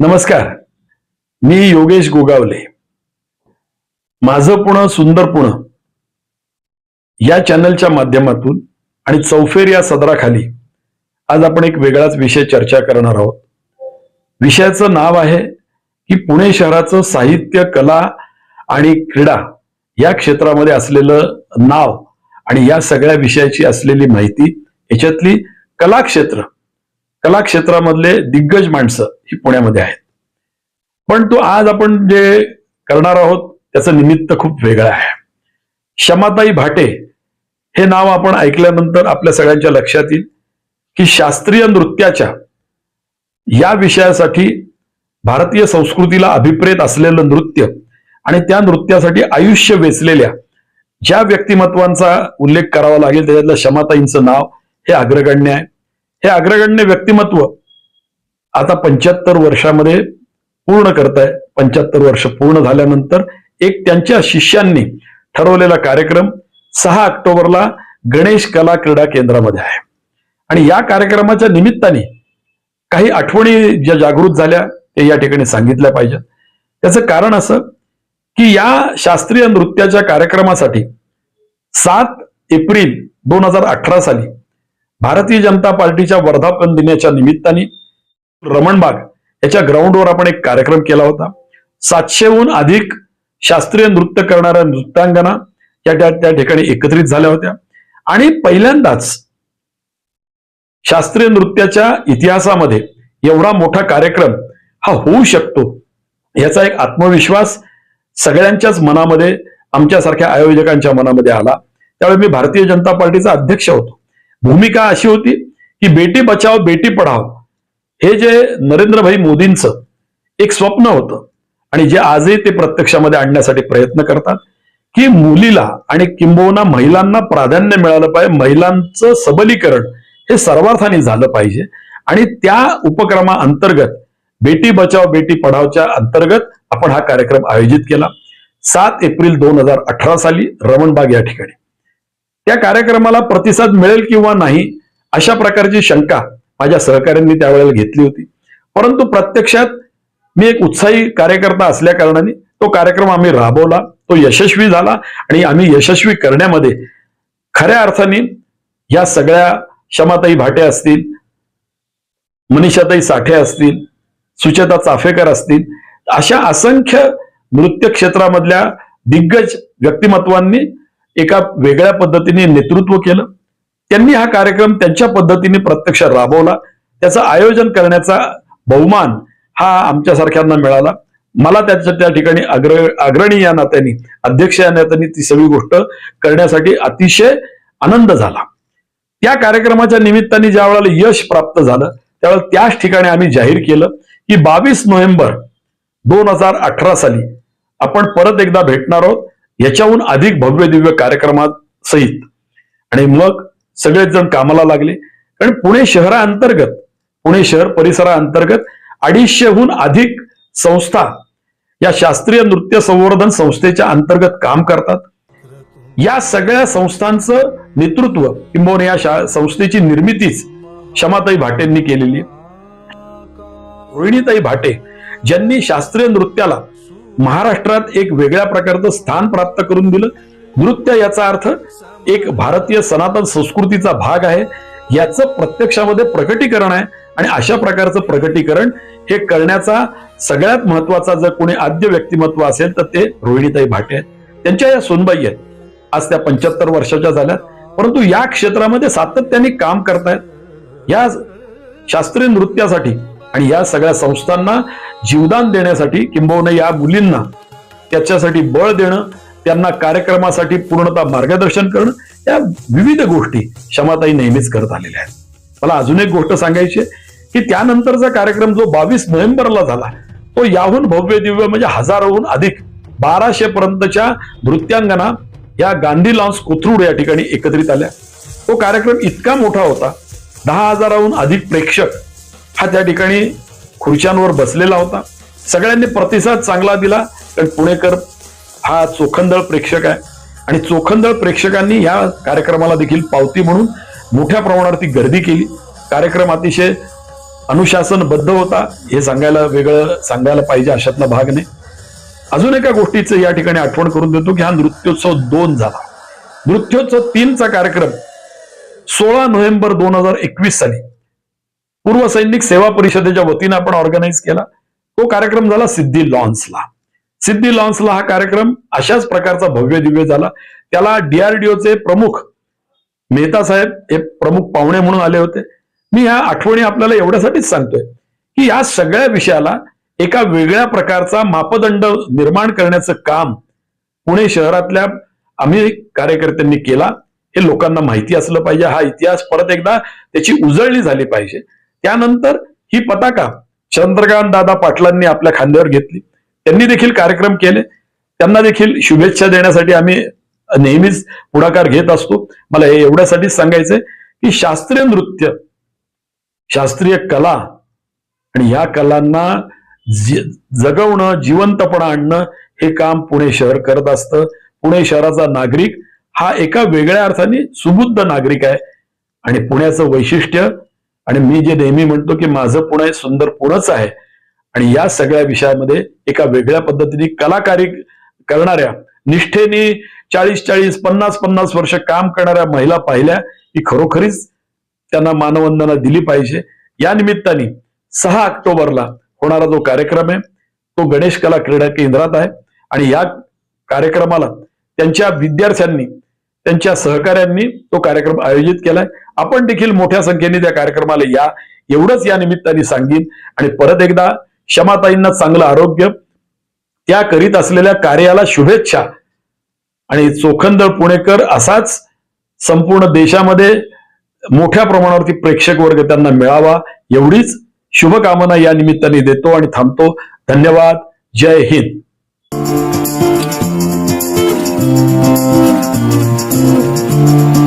नमस्कार. मी योगेश गोगावले. माझं पुणं सुंदर पुणं या चॅनलच्या माध्यमातून आणि चौफेर या सदराखाली आज आपण एक वेगळाच विषय चर्चा करणार आहोत. विषयाचं नाव आहे की पुणे शहराचं साहित्य कला आणि क्रीडा या क्षेत्रामध्ये असलेलं नाव आणि या सगळ्या विषयाची असलेली माहिती याच्यातली कलाक्षेत्र कला क्षेत्रामधले दिग्गज माणसं ही पुण्यामध्ये आहेत. पण तो आज आपण जे करणार आहोत त्याचं निमित्त खूप वेगळं आहे. क्षमाताई भाटे हे नाव आपण ऐकल्यानंतर आपल्या सगळ्यांच्या लक्षात येईल की शास्त्रीय नृत्याच्या या विषयासाठी भारतीय संस्कृतीला अभिप्रेत असलेलं नृत्य आणि त्या नृत्यासाठी आयुष्य वेचलेल्या ज्या व्यक्तिमत्वांचा उल्लेख करावा लागेल त्याच्यातलं क्षमाताईंचं नाव हे अग्रगण्य आहे. हे अग्रगण्य व्यक्तिमत्व आता पंच्याहत्तर वर्षामध्ये पूर्ण करताय. पंच्याहत्तर वर्ष पूर्ण झाल्यानंतर एक त्यांच्या शिष्यांनी ठरवलेला कार्यक्रम सहा ऑक्टोबरला गणेश कला क्रीडा केंद्रामध्ये आहे. आणि या कार्यक्रमाच्या निमित्ताने काही आठवणी ज्या जागृत झाल्या ते या ठिकाणी सांगितल्या पाहिजेत. त्याचं कारण असं की या शास्त्रीय नृत्याच्या कार्यक्रमासाठी सात एप्रिल दोन हजार अठरा साली भारतीय जनता पार्टीच्या वर्धापन दिनाच्या निमित्ताने रमणबाग याच्या ग्राउंडवर आपण एक कार्यक्रम केला होता. सातशेहून अधिक शास्त्रीय नृत्य करणाऱ्या नृत्यांगना या त्या त्या ठिकाणी एकत्रित झाल्या होत्या. आणि पहिल्यांदाच शास्त्रीय नृत्याच्या इतिहासामध्ये एवढा मोठा कार्यक्रम हा होऊ शकतो याचा एक आत्मविश्वास सगळ्यांच्याच मनामध्ये आमच्यासारख्या आयोजकांच्या मनामध्ये आला. त्यावेळी मी भारतीय जनता पार्टीचा अध्यक्ष होतो. भूमिका अशी होती की बेटी बचाव बेटी पढाव हे जे नरेंद्रभाई मोदींचं एक स्वप्न होतं आणि जे आजही ते प्रत्यक्षामध्ये आणण्यासाठी प्रयत्न करतात की मुलीला आणि किंबहुना महिलांना प्राधान्य मिळालं पाहिजे महिलांचं सबलीकरण हे सर्वार्थाने झालं पाहिजे आणि त्या उपक्रमा अंतर्गत बेटी बचाव बेटी पढावच्या अंतर्गत आपण हा कार्यक्रम आयोजित केला. सात एप्रिल दोन हजार अठरा साली रमणबाग या ठिकाणी. त्या कार्यक्रमाला प्रतिसाद मिळेल किंवा नाही अशा प्रकारची शंका माझ्या सहकाऱ्यांनी त्यावेळेला घेतली होती. परंतु प्रत्यक्षात मी एक उत्साही कार्यकर्ता असल्या कारणाने तो कार्यक्रम आम्ही राबवला तो यशस्वी झाला आणि आम्ही यशस्वी करण्यामध्ये खऱ्या अर्थाने या सगळ्या क्षमाताई भाटे असतील मनीषाताई साठे असतील सुचेता चाफेकर असतील अशा असंख्य नृत्य क्षेत्रामधल्या दिग्गज व्यक्तिमत्वांनी एका वेगळ्या पद्धतीने नेतृत्व केलं. त्यांनी हा कार्यक्रम त्यांच्या पद्धतीने प्रत्यक्ष राबवला. त्याचं आयोजन करण्याचा बहुमान हा आमच्यासारख्यांना मिळाला. मला त्याच्या त्या ठिकाणी अग्र अग्रणी या नात्याने अध्यक्ष या नात्याने ती सगळी गोष्ट करण्यासाठी अतिशय आनंद झाला. त्या कार्यक्रमाच्या निमित्ताने ज्या वेळेला यश प्राप्त झालं त्यावेळेला त्याच ठिकाणी आम्ही जाहीर केलं की बावीस नोव्हेंबर दोन हजार अठरा साली आपण परत एकदा भेटणार आहोत. याच्याहून अधिक भव्य दिव्य कार्यक्रमात सहित. आणि मग सगळेच जण कामाला लागले. कारण पुणे शहराअंतर्गत पुणे शहर परिसराअंतर्गत अडीचशेहून अधिक संस्था या शास्त्रीय नृत्य संवर्धन संस्थेच्या अंतर्गत काम करतात. या सगळ्या संस्थांचं नेतृत्व किंबहुना या शा- संस्थेची निर्मितीच क्षमाताई भाटेंनी केलेली आहे. रोहिणीताई भाटे ज्यांनी शास्त्रीय नृत्याला महाराष्ट्रात एक वेगळ्या प्रकारचं स्थान प्राप्त करून दिलं. नृत्य याचा अर्थ एक भारतीय सनातन संस्कृतीचा भाग आहे. याचं प्रत्यक्षामध्ये प्रकटीकरण आहे आणि अशा प्रकारचं प्रकटीकरण हे करण्याचा सगळ्यात महत्त्वाचा जर कोणी आद्य व्यक्तिमत्व असेल तर ते रोहिणीताई भाटे आहेत. त्यांच्या या सोनबाई आहेत. आज त्या पंच्याहत्तर वर्षाच्या झाल्यात. परंतु या क्षेत्रामध्ये सातत्याने काम करतायत. या शास्त्रीय नृत्यासाठी आणि या सगळ्या संस्थांना जीवदान देण्यासाठी किंबहुना या मुलींना त्याच्यासाठी बळ देणं त्यांना कार्यक्रमासाठी पूर्णतः मार्गदर्शन करणं या विविध गोष्टी क्षमाताई नेहमीच करत आलेल्या आहेत. मला अजून एक गोष्ट सांगायची की त्यानंतरचा कार्यक्रम जो बावीस नोव्हेंबरला झाला तो याहून भव्य दिव्य म्हणजे हजारोहून अधिक बाराशे पर्यंतच्या नृत्यांगना या गांधी लॉन्स कोथरूड या ठिकाणी एकत्रित आल्या. तो कार्यक्रम इतका मोठा होता दहा हजाराहून अधिक प्रेक्षक हा त्या ठिकाणी खुर्च्यांवर बसलेला होता. सगळ्यांनी प्रतिसाद चांगला दिला कारण पुणेकर हा चोखंदळ प्रेक्षक आहे. आणि चोखंदळ प्रेक्षकांनी या कार्यक्रमाला देखील पावती म्हणून मोठ्या प्रमाणावरती गर्दी केली. कार्यक्रम अतिशय अनुशासनबद्ध होता. हे सांगायला वेगळं सांगायला पाहिजे अशातला भाग नाही. अजून एका गोष्टीचं या ठिकाणी आठवण करून देतो की हा नृत्योत्सव दोन झाला. नृत्योत्सव तीनचा कार्यक्रम सोळा नोव्हेंबर दोन हजार एकवीस साली पूर्व सैनिक सेवा परिषदेच्या वतीने आपण ऑर्गनाईज केला. तो कार्यक्रम झाला सिद्धी लॉन्सला. सिद्धी लॉन्सला हा कार्यक्रम अशाच प्रकारचा भव्य दिव्य झाला. त्याला डीआरडीओचे प्रमुख मेहता साहेब हे प्रमुख पाहुणे म्हणून आले होते. मी ह्या आठवणी आपल्याला एवढ्यासाठीच सांगतोय की या सगळ्या विषयाला एका वेगळ्या प्रकारचा मापदंड निर्माण करण्याचं काम पुणे शहरातल्या आम्ही कार्यकर्त्यांनी केला. हे लोकांना माहिती असलं पाहिजे. हा इतिहास परत एकदा त्याची उजळणी झाली पाहिजे. त्यानंतर ही पताका चंद्रकांत दादा पाटलांनी आपल्या खांद्यावर घेतली. त्यांनी देखील कार्यक्रम केले. त्यांना देखील शुभेच्छा देण्यासाठी आम्ही नेहमीच पुढाकार घेत असतो. मला हे एवढ्यासाठीच सांगायचंय की शास्त्रीय नृत्य शास्त्रीय कला आणि ह्या कलांना जगवणं जिवंतपणा आणणं हे काम पुणे शहर करत असतं. पुणे शहराचा नागरिक हा एका वेगळ्या अर्थाने सुबुद्ध नागरिक आहे. आणि पुण्याचं वैशिष्ट्य आणि मी जे नेहमी म्हणतो की माझं पुणे सुंदर पुणंच आहे. आणि या सगळ्या विषयामध्ये एका वेगळ्या पद्धतीने कलाकारी करणाऱ्या निष्ठेने चाळीस चाळीस पन्नास पन्नास वर्ष काम करणाऱ्या महिला पाहिल्या की खरोखरीच त्यांना मानवंदना दिली पाहिजे. या निमित्ताने सहा ऑक्टोबरला होणारा जो कार्यक्रम आहे तो गणेश कला क्रीडा केंद्रात आहे. आणि या कार्यक्रमाला त्यांच्या विद्यार्थ्यांनी त्यांच्या सहकाऱ्यांनी तो कार्यक्रम आयोजित केलाय. आपण देखील मोठ्या संख्येने त्या कार्यक्रमाला या. एवढंच या निमित्ताने सांगीन. आणि परत एकदा क्षमाताईंना चांगलं आरोग्य. त्या करीत असलेल्या कार्याला शुभेच्छा. आणि चोखंदळ पुणेकर असाच संपूर्ण देशामध्ये मोठ्या प्रमाणावरती प्रेक्षक वर्ग त्यांना मिळावा. एवढीच शुभकामना या निमित्ताने देतो आणि थांबतो. धन्यवाद. जय हिंद. you.